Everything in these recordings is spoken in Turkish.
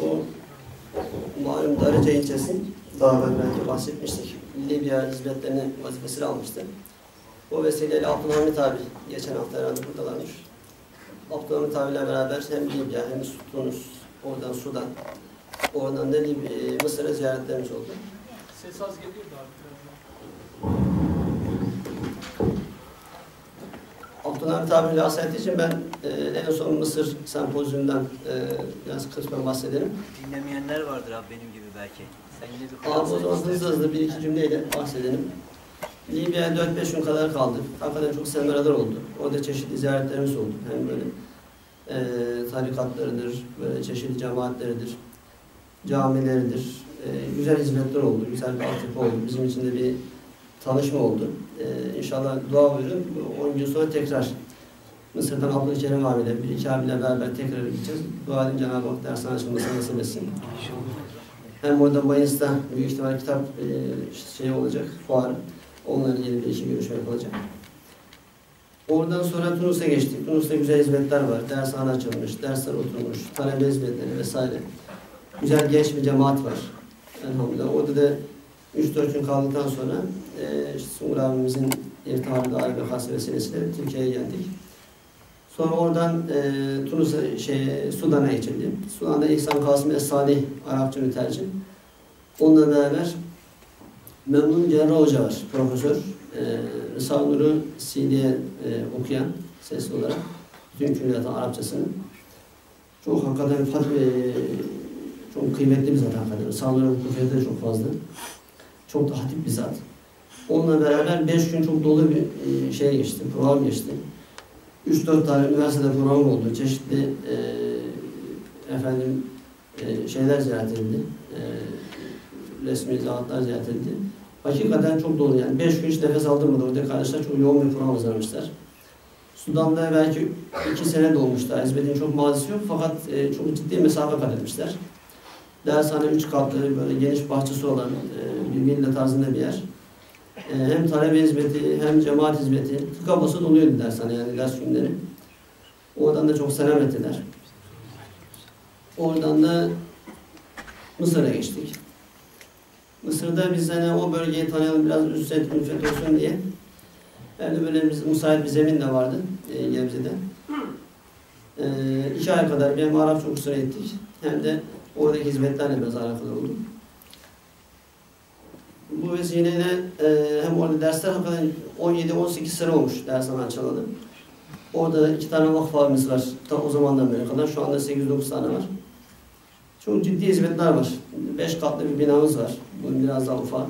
Bu malum Darıca ilçesi, daha belki bahsetmiştik. Libya hizmetlerini vazifesini almıştı. O vesileyle Abdülhamit abi geçen hafta herhalde buradalarmış. Abdülhamit abiyle beraber hem Libya hem Tunus, oradan Sudan, oradan da Libya, Mısır'a ziyaretlerimiz oldu. Ses az geliyor abi. Abdülhamit abiyle bahsettiği için ben e, en son Mısır sempozyumundan e, biraz kısmen bahsedelim. Dinlemeyenler vardır abi benim gibi belki. Sen yine bir Abi o zaman hızlı hızlı bir iki cümleyle bahsedelim. Libya'ya 4-5 gün kadar kaldık. Hakikaten çok semeralar oldu. Orada çeşitli ziyaretlerimiz oldu. Hem böyle e, tarikatlarıdır, böyle çeşitli cemaatleridir, camileridir. E, güzel hizmetler oldu, güzel bir altyapı oldu. Bizim için de bir tanışma oldu. E, inşallah dua buyurun. 10 gün sonra tekrar Mısır'dan Abdülkerim abiyle, bir iki abiyle beraber tekrar gideceğiz. Dua edin Cenab-ı Hak dersen açılmasını nasip etsin. Hem orada Mayıs'ta büyük ihtimal kitap e, şey olacak, fuarı. Onunla ilgili bir iki görüşme yapılacak. Oradan sonra Tunus'a geçtik. Tunus'ta güzel hizmetler var. Dershane açılmış, dersler oturmuş, talebe hizmetleri vesaire. Güzel genç bir cemaat var. Elhamdülillah. Orada da 3-4 gün kaldıktan sonra e, işte Sungur abimizin irtihabı dair bir hası vesilesiyle Türkiye'ye geldik. Sonra oradan e, Tunus'a, şey, Sudan'a geçildi. Sudan'da İhsan Kasım Es-Salih Arapça mütercim. Onunla beraber Memnun Cerrah Hoca var, profesör. E, Rısa Nur'u CD'ye e, okuyan sesli olarak. Bütün külliyatın Arapçasını. Çok hakikaten e, çok kıymetli bir zat hakikaten. Rısa Nur'un de çok fazla. Çok da hatip bir zat. Onunla beraber 5 gün çok dolu bir e, şey geçti, program geçti. 3-4 tane üniversitede program oldu. Çeşitli e, efendim e, şeyler ziyaret edildi. E, resmi izahatlar ziyaret edildi. Hakikaten çok dolu yani. 5 gün hiç nefes aldırmadı. Orada kardeşler çok yoğun bir program hazırlamışlar. Sudan'da belki 2 sene dolmuştu. Hizmetin çok mazisi yok fakat e, çok ciddi mesafe kat etmişler. Dershane 3 katlı böyle geniş bahçesi olan e, bir villa tarzında bir yer. E, hem talebe hizmeti hem cemaat hizmeti tıka basa doluyordu dershane yani ders günleri. Oradan da çok selam ettiler. Oradan da Mısır'a geçtik. Mısır'da biz hani o bölgeyi tanıyalım biraz üstet ülfet olsun diye. Yani böyle biz müsait bir zemin de vardı e, Gebze'de. E, iki ay kadar bir hem Arapça kursuna gittik hem de oradaki hizmetlerle biraz alakalı oldum. Bu vesileyle e, hem orada dersler hakikaten 17-18 sene olmuş dershane açılalı. Orada iki tane vakıf abimiz var. Ta o zamandan beri kadar. Şu anda 8-9 tane var. Çok ciddi hizmetler var. 5 katlı bir binamız var. Bu biraz daha ufak.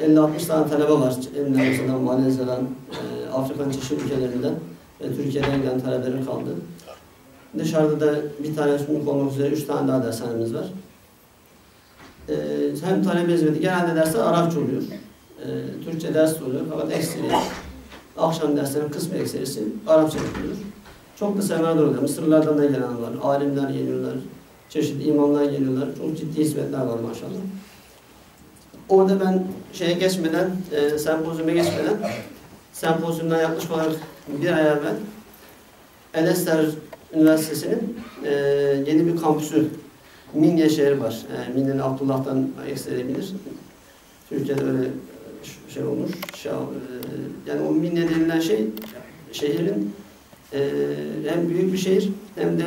50-60 tane talebe var. Endonezya'dan, Malezya'dan, e, Afrika'nın çeşitli ülkelerinden ve Türkiye'den gelen talebelerin kaldı. Dışarıda da bir tane sunuk olmak üzere 3 tane daha dershanemiz var. E, hem talebe hizmeti, genelde dersler Arapça oluyor. E, Türkçe ders oluyor fakat ekseri, akşam derslerin kısmı ekserisi Arapça yapılıyor. Çok da seminerler oluyor. Mısırlardan da gelen var, alimler geliyorlar, çeşitli imamlar geliyorlar. Çok ciddi hizmetler var maşallah. Orada ben şeye geçmeden, e, sempozyuma geçmeden, sempozyumdan yaklaşık olarak bir ay evvel Elester Üniversitesi'nin e, yeni bir kampüsü Minye şehri var. E, Minye'nin Abdullah'tan ekseri bilir. Türkiye'de öyle şey olmuş. Şey, e, yani o Minye denilen şey şehrin e, hem büyük bir şehir hem de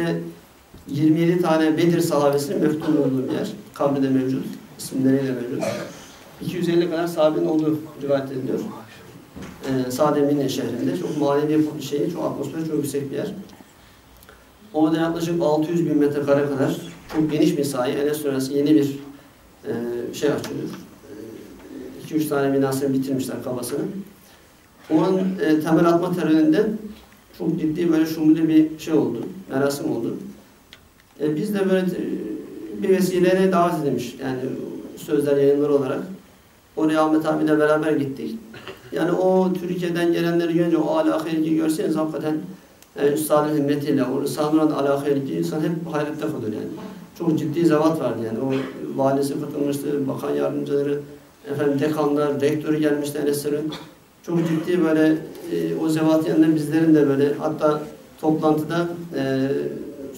27 tane Bedir sahabesinin meftun olduğu bir yer. Kabri de mevcut. isimleriyle mevcut. 250 kadar sahabenin olduğu rivayet ediliyor. Ee, Sade Minne şehrinde. Çok manevi şeyi, çok atmosferi çok yüksek bir yer. Orada yaklaşık 600 bin metrekare kadar çok geniş bir sahaya Enes sonrası yeni bir e, şey açılıyor. 2-3 tane binasını bitirmişler kabasını. Onun e, temel atma töreninde çok ciddi böyle şumlu bir şey oldu. Merasim oldu. E, biz de böyle e, bir vesileyle davet edilmiş. Yani sözler yayınları olarak. Oraya Ahmet abiyle beraber gittik. Yani o Türkiye'den gelenleri görünce o alaka ilgi görseniz hakikaten yani Üstadın himmetiyle, o alaka ilgi insan hep hayrette kalıyor yani. Çok ciddi zevat vardı yani. O valisi katılmıştı, bakan yardımcıları, efendim dekanlar, rektörü gelmişti Enesler'in. çok ciddi böyle e, o zevat yanında bizlerin de böyle hatta toplantıda e,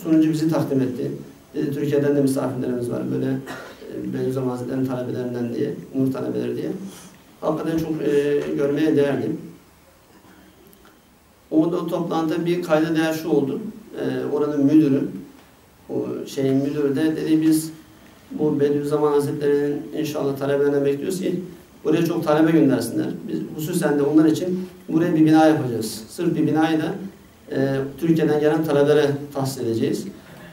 sunucu bizi takdim etti. Dedi, Türkiye'den de misafirlerimiz var böyle e, Beyazıt Hazretleri'nin talebelerinden diye, Nur talebeleri diye. Hakikaten çok e, görmeye değerdi. O da toplantıda bir kayda değer şu oldu. E, oranın müdürü, o şeyin müdürü de dedi biz bu Bediüzzaman Hazretleri'nin inşallah talebelerine bekliyoruz ki buraya çok talebe göndersinler. Biz hususen de onlar için buraya bir bina yapacağız. Sırf bir binayı da e, Türkiye'den gelen talebelere tahsis edeceğiz.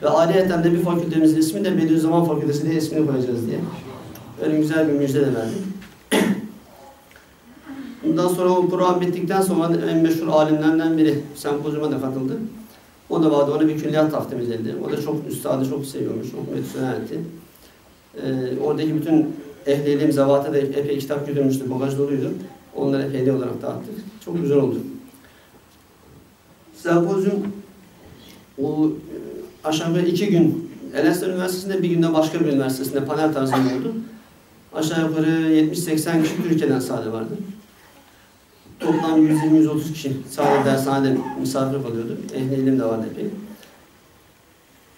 Ve ayrıyeten de bir fakültemizin ismi de Bediüzzaman Fakültesi diye ismini koyacağız diye. Öyle güzel bir müjde de verdi. Bundan sonra o program bittikten sonra en meşhur alimlerden biri sempozyuma da katıldı. O da vardı, ona bir külliyat takdim edildi. O da çok üstadı çok seviyormuş, çok etti. Ee, oradaki bütün ehli ilim zevata da epey kitap götürmüştü, bagaj doluydu. Onları hep hediye olarak dağıttık. Çok güzel oldu. Sempozyum o e, aşağı yukarı iki gün Elazığ Üniversitesi'nde bir günde başka bir üniversitesinde panel tarzında oldu. Aşağı yukarı 70-80 kişi Türkiye'den sadece vardı. Toplam 120-130 kişi sadece dershanede misafir kalıyordu. Ehli ilim de vardı epey.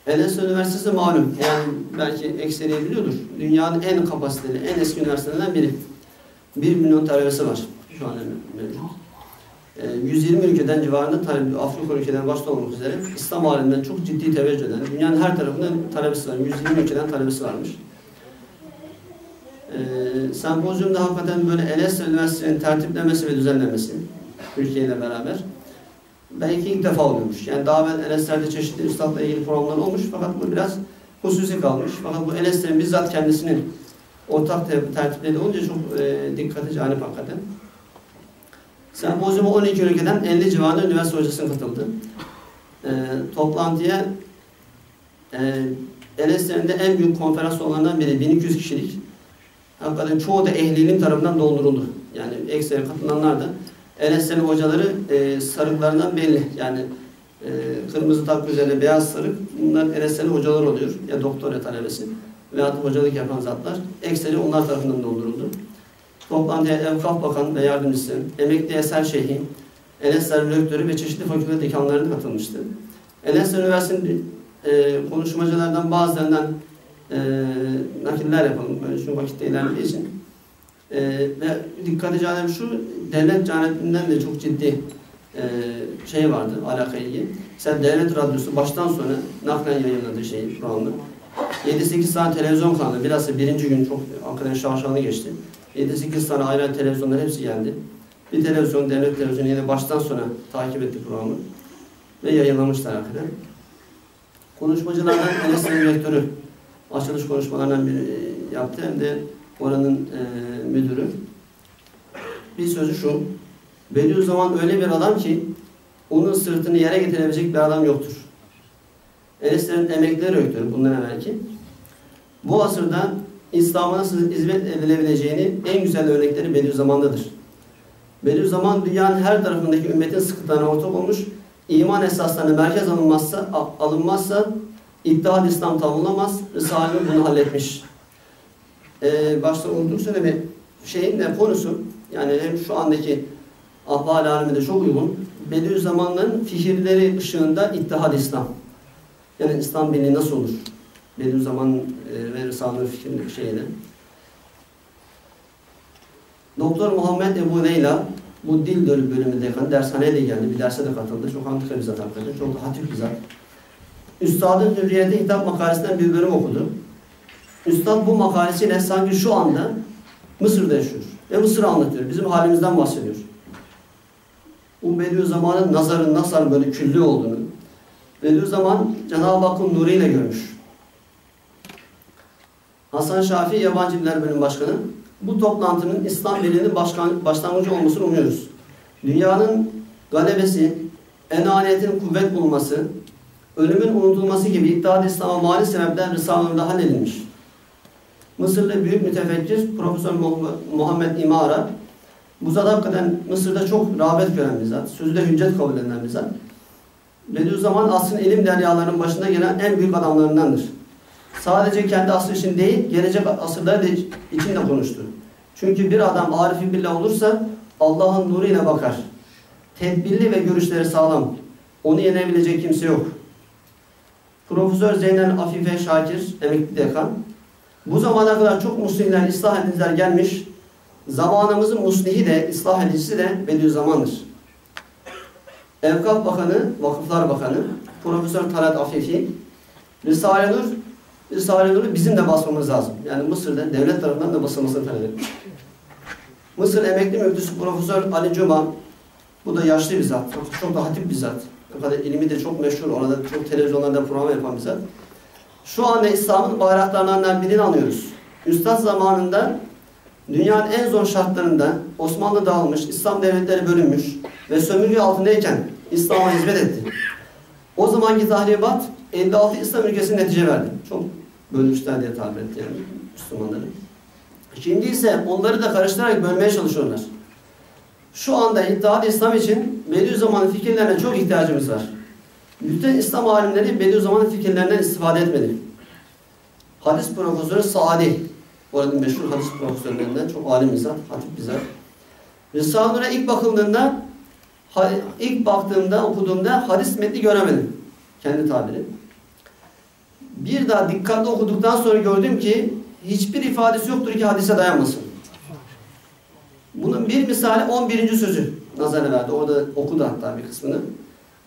Elazığ Üniversitesi malum, yani belki ekseriye biliyordur. Dünyanın en kapasiteli, en eski üniversitelerinden biri. 1 milyon talebesi var şu an mevcut. Ee, 120 ülkeden civarında talebe, Afrika ülkeden başta olmak üzere İslam aleminden çok ciddi teveccüh eden, dünyanın her tarafından talebesi var. 120 ülkeden talebesi varmış. Ee, sempozyumda hakikaten böyle Elazığ Üniversitesi'nin tertiplemesi ve düzenlemesi Türkiye ile beraber belki ilk defa oluyormuş. Yani daha evvel Elazığ'da çeşitli üstadla ilgili programlar olmuş fakat bu biraz hususi kalmış. Fakat bu Elazığ'ın bizzat kendisinin ortak te- tertipleri olunca çok e, dikkati canip hakikaten. Sempozyuma 12 ülkeden 50 civarında üniversite hocasının katıldı. E, toplantıya e, de en büyük konferans salonlarından biri 1200 kişilik. Hakikaten çoğu da ehlilik tarafından dolduruldu. Yani ekseri katılanlar da Enes'lerin hocaları e, sarıklarından belli. Yani e, kırmızı takı üzerine beyaz sarık. Bunlar Enes'lerin hocaları oluyor. Ya doktor ya talebesi. Veya hocalık yapan zatlar. Ekseri onlar tarafından dolduruldu. Toplantıya Evkaf Bakan ve Yardımcısı, Emekli Eser Şeyhi, Enesler Rektörü ve çeşitli fakülte dekanları katılmıştı. Enesler Üniversitesi'nin e, konuşmacılardan bazılarından e, nakiller yapalım. Böyle çünkü vakitte ilerlediği. E, ve dikkat canım şu, devlet canibinden de çok ciddi e, şey vardı, alaka ilgi. Mesela devlet radyosu baştan sona naklen yayınladığı şeyi, programı. 7-8 saat televizyon kanalı, bilhassa birinci gün çok hakikaten şaşalı geçti. 7-8 tane ayrı televizyonlar hepsi geldi. Bir televizyon, devlet televizyonu yine baştan sona takip etti programı. Ve yayınlamışlar hakikaten. Konuşmacılardan Enes'in rektörü açılış konuşmalarından biri yaptı hem de oranın e, müdürü. Bir sözü şu. Bediüzzaman öyle bir adam ki onun sırtını yere getirebilecek bir adam yoktur. Enes'lerin emekleri rektörü bundan evvelki. Bu asırda İslam'a nasıl hizmet edilebileceğini en güzel örnekleri Bediüzzaman'dadır. Bediüzzaman dünyanın her tarafındaki ümmetin sıkıntılarına ortak olmuş, iman esaslarına merkez alınmazsa, alınmazsa İttihad İslam tamamlamaz. Risale-i bunu halletmiş. Ee, başta unuttuk söyleme şeyin de konusu yani hem şu andaki ahval aleminde çok uygun. Bediüzzaman'ın fikirleri ışığında İttihad İslam. Yani İslam birliği nasıl olur? Bediüzzaman e, ve Risale'nin fikrini şeyine. Doktor Muhammed Ebu Leyla bu dil bölümünde dekan dershaneye de geldi. Bir derse de katıldı. Çok antika bir zat hakikaten. Çok da hatip bir zat. Üstadın Hürriyet'e hitap makalesinden bir bölüm okudu. Üstad bu makalesiyle sanki şu anda Mısır'da yaşıyor. Ve Mısır'ı anlatıyor. Bizim halimizden bahsediyor. Bu Bediüzzaman'ın nazarın nasıl böyle küllü olduğunu Bediüzzaman Cenab-ı Hakk'ın nuruyla görmüş. Hasan Şafii Yabancı Diller Bölüm Başkanı bu toplantının İslam Birliği'nin başlangıcı olmasını umuyoruz. Dünyanın galebesi, enaniyetin kuvvet bulması, ölümün unutulması gibi İttihad İslam'a mali sebepler Risale'de halledilmiş. Mısırlı büyük mütefekkir Profesör Muhammed İmara bu zat hakikaten Mısır'da çok rağbet gören bir zat. Sözü de hüccet kabul edilen bir zat. Bediüzzaman asrın ilim deryalarının başında gelen en büyük adamlarındandır. Sadece kendi asrı için değil, gelecek asırlar için de konuştu. Çünkü bir adam arifi billah olursa Allah'ın nuruyla bakar. Tedbirli ve görüşleri sağlam. Onu yenebilecek kimse yok. Profesör Zeynel Afife Şakir, emekli dekan. Bu zamana kadar çok muslimler, ıslah ediciler gelmiş. Zamanımızın muslihi de, ıslah edicisi de Bediüzzaman'dır. Evkaf Bakanı, Vakıflar Bakanı, Profesör Talat Afifi, Risale-i Nur, Risale-i Nur'u bizim de basmamız lazım. Yani Mısır'da devlet tarafından da basılmasını talep etmiş. Mısır emekli müftüsü Profesör Ali Cuma, bu da yaşlı bir zat, çok da hatip bir zat. Kadar ilmi de çok meşhur, orada çok televizyonlarda program yapan bir zat. Şu anda İslam'ın bayraklarından birini anıyoruz. Üstad zamanında dünyanın en zor şartlarında Osmanlı dağılmış, İslam devletleri bölünmüş ve sömürge altındayken İslam'a hizmet etti. O zamanki tahribat 56 İslam ülkesinin netice verdi. Çok bölmüşler diye tabir etti yani Müslümanları. Şimdi ise onları da karıştırarak bölmeye çalışıyorlar. Şu anda İttihat İslam için Bediüzzaman'ın fikirlerine çok ihtiyacımız var. Bütün İslam alimleri Bediüzzaman'ın fikirlerinden istifade etmeli. Hadis profesörü Sadi, bu arada meşhur hadis profesörlerinden çok alim zat, hatip bir zat. Risale-i ilk bakıldığında, ilk baktığımda, okuduğumda hadis metni göremedim. Kendi tabiri. Bir daha dikkatli okuduktan sonra gördüm ki hiçbir ifadesi yoktur ki hadise dayanmasın. Bunun bir misali 11. sözü nazara verdi. Orada okudu hatta bir kısmını.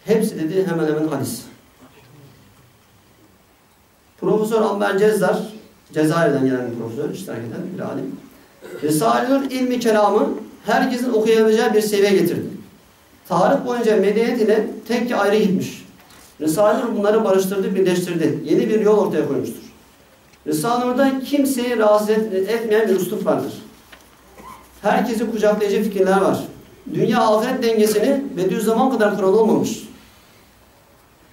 Hepsi dedi hemen hemen hadis. Profesör Amber Cezzar, Cezayir'den gelen bir profesör, iştirak eden bir alim. Risale-i Nur ilmi kelamı herkesin okuyabileceği bir seviye getirdi. Tarih boyunca medeniyet ile tekke ayrı gitmiş. Risale-i Nur bunları barıştırdı, birleştirdi. Yeni bir yol ortaya koymuştur. Risale-i Nur'da kimseyi rahatsız etmeyen bir üslup vardır. Herkesi kucaklayıcı fikirler var. Dünya ahiret dengesini Bediüzzaman kadar kural olmamış.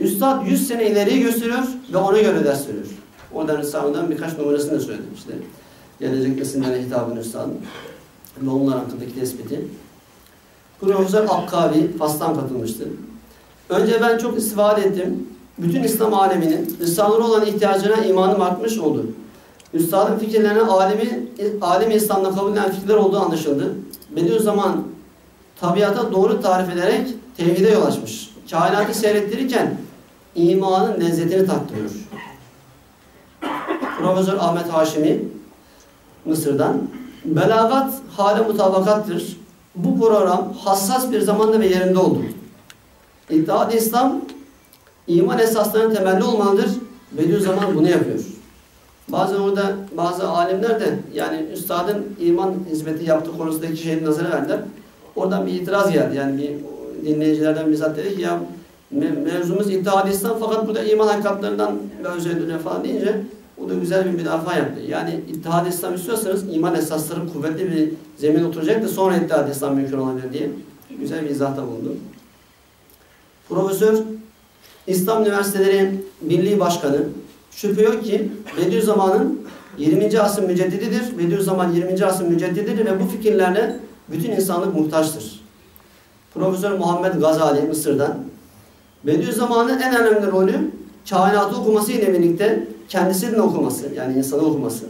Üstad 100 sene ileriye gösteriyor ve ona göre ders veriyor. Oradan Risale'den birkaç numarasını da söyledim işte. Gelecek nesillerine hitabın Üstad'ın ve onlar hakkındaki tespiti. Profesör Akkavi Fas'tan katılmıştı. Önce ben çok istifade ettim. Bütün İslam aleminin Risale'ye olan ihtiyacına imanım artmış oldu. Üstadın fikirlerine alemi, alemi İslam'da kabul edilen fikirler olduğu anlaşıldı. Bediüzzaman tabiata doğru tarif ederek tevhide yol açmış. Kainatı seyrettirirken imanın lezzetini tattırıyor. Profesör Ahmet Haşimi Mısır'dan belagat hale mutabakattır. Bu program hassas bir zamanda ve yerinde oldu. İttihat İslam iman esaslarının temelli olmalıdır. Bediüzzaman bunu yapıyor. Bazen orada bazı alimler de yani üstadın iman hizmeti yaptığı konusundaki şeyi nazara verdiler. Oradan bir itiraz geldi. Yani bir dinleyicilerden bizzat dedi ki ya mevzumuz İttihat İslam fakat burada iman hakikatlarından söz ediliyor falan deyince o da güzel bir müdafaa yaptı. Yani İttihat İslam istiyorsanız iman esasları kuvvetli bir zemin oturacak da sonra İttihat İslam mümkün olabilir diye güzel bir izahta bulundu. Profesör İslam Üniversiteleri Birliği Başkanı şüphe yok ki Bediüzzaman'ın 20. asır müceddididir. Bediüzzaman 20. asır müceddididir ve bu fikirlerle bütün insanlık muhtaçtır. Profesör Muhammed Gazali Mısır'dan Bediüzzaman'ın en önemli rolü kainatı okuması ile birlikte kendisinin okuması, yani insanı okuması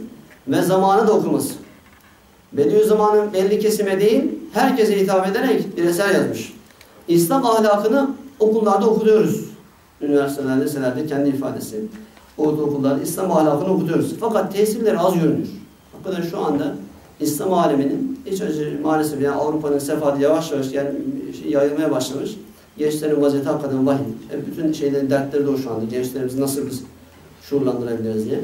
ve zamanı da okuması. Bediüzzaman'ın belli kesime değil, herkese hitap ederek bir eser yazmış. İslam ahlakını okullarda okutuyoruz. Üniversitelerde, liselerde kendi ifadesi. Ortaokullarda İslam ahlakını okutuyoruz. Fakat tesirleri az görünüyor. Hakikaten şu anda İslam aleminin hiç acı maalesef yani Avrupa'nın sefadı yavaş yavaş yani şey yayılmaya başlamış. Gençlerin vaziyeti hakikaten vahim. Hep bütün şeylerin dertleri de o şu anda. Gençlerimizi nasıl biz şuurlandırabiliriz diye.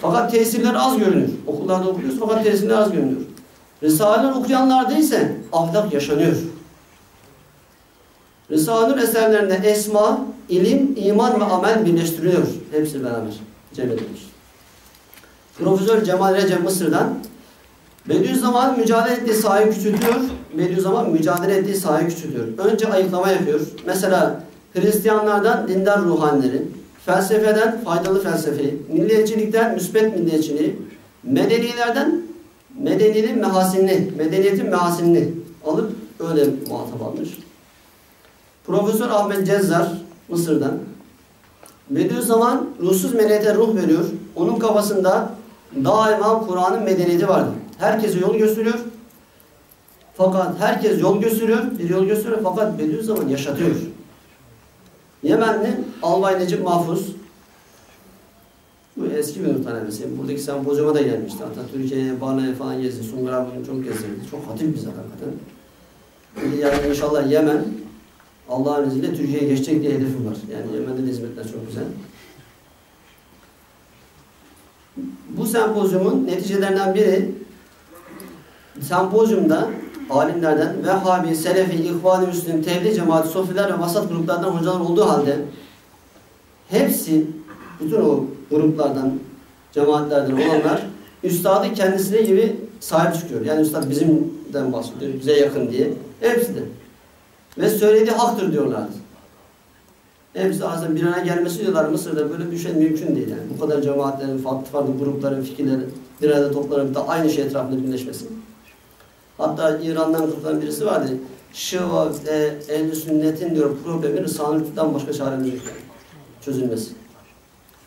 Fakat tesirler az görünüyor. Okullarda okuyoruz fakat tesirler az görünüyor. Risaleler okuyanlarda ise ahlak yaşanıyor. Risale-i eserlerinde esma, ilim, iman ve amel birleştiriliyor. Hepsi beraber cem edilmiş. Profesör Cemal Recep Mısır'dan Bediüzzaman mücadele ettiği sahayı küçültüyor. Bediüzzaman mücadele ettiği sahayı küçültüyor. Önce ayıklama yapıyor. Mesela Hristiyanlardan dindar ruhanileri, felsefeden faydalı felsefeyi, milliyetçilikten müsbet milliyetçiliği, medenilerden medeniliğin mehasinini, medeniyetin mehasinini alıp öyle muhatap almış. Profesör Ahmet Cezzar Mısır'dan Bediüzzaman ruhsuz medeniyete ruh veriyor. Onun kafasında daima Kur'an'ın medeniyeti vardı. Herkese yol gösteriyor. Fakat herkes yol gösteriyor, bir yol gösteriyor fakat Bediüzzaman yaşatıyor. Yemenli Albay Necip Mahfuz, bu eski bir talebesi. Buradaki sempozyuma da gelmişti. Hatta Türkiye'ye, Barna'ya falan gezdi. Sungur abinin çok gezdirdi. Çok hatip bize hakikaten. Yani inşallah Yemen Allah'ın izniyle Türkiye'ye geçecek diye hedefim var. Yani Yemen'de de hizmetler çok güzel. Bu sempozyumun neticelerinden biri sempozyumda alimlerden Vehhabi, Selefi, İhvan-ı Müslim, Tebliğ Cemaati, Sofiler ve Vasat gruplardan hocalar olduğu halde hepsi bütün o gruplardan, cemaatlerden olanlar üstadı kendisine gibi sahip çıkıyor. Yani üstad bizimden bahsediyor, bize yakın diye. Hepsi de. Ve söylediği haktır diyorlardı. Hepsi aslında bir araya gelmesi diyorlar Mısır'da böyle bir şey mümkün değil. Yani. Bu kadar cemaatlerin, farklı farklı grupların fikirleri bir arada toplanıp da aynı şey etrafında birleşmesi. Hatta İran'dan kurtulan birisi vardı. Şıva ve ehl sünnetin diyor problemi Risale'den başka çaremiz yok. Çözülmesi.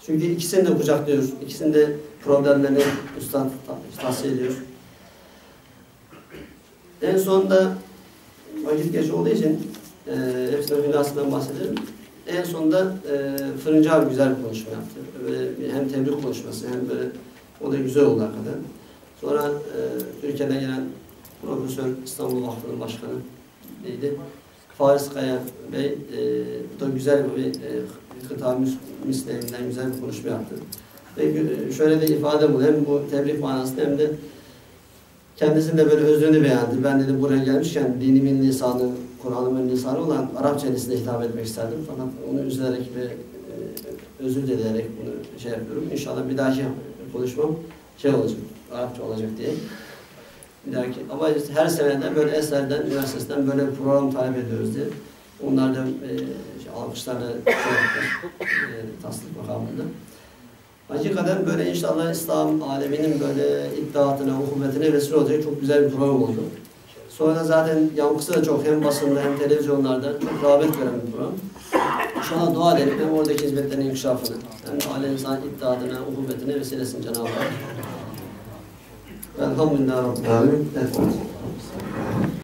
Çünkü ikisini de kucaklıyor. İkisini de problemlerini üstad tavsiye ediyor. En sonunda vakit geç olduğu için e, hepsine hülasından bahsedelim. En sonunda e, Fırıncı abi güzel bir konuşma yaptı. Böyle hem tebrik konuşması hem böyle o da güzel oldu hakikaten. Sonra e, Türkiye'den gelen Profesör İstanbul Vakfı'nın başkanı neydi? Faris Kaya Bey e, da güzel bir e, kıta mislerinden güzel bir konuşma yaptı. Ve şöyle de ifade bu hem bu tebrik manasında hem de kendisinin de böyle özrünü beğendi. Ben dedim buraya gelmişken dinimin lisanı, Kur'an'ımın lisanı olan Arapça lisine hitap etmek isterdim. Fakat onu üzülerek ve e, özür dileyerek bunu şey yapıyorum. İnşallah bir dahaki konuşmam şey olacak, Arapça olacak diye. Bir dahaki. Ama işte her seneden böyle eserden, üniversitesinden böyle program talep ediyoruz diye. Onlar da e, alkışlarla şey yaptılar, e, tasdik makamında. Hakikaten böyle inşallah İslam aleminin böyle iddiatına, hukuketine vesile olacak çok güzel bir program oldu. Sonra zaten yankısı da çok hem basında hem televizyonlarda çok rağbet gören bir program. İnşallah dua edelim hem oradaki hizmetlerin inkişafını hem alem insan iddiatına, hukuketine vesilesin Cenab-ı Hak. Elhamdülillah. Amin. Evet.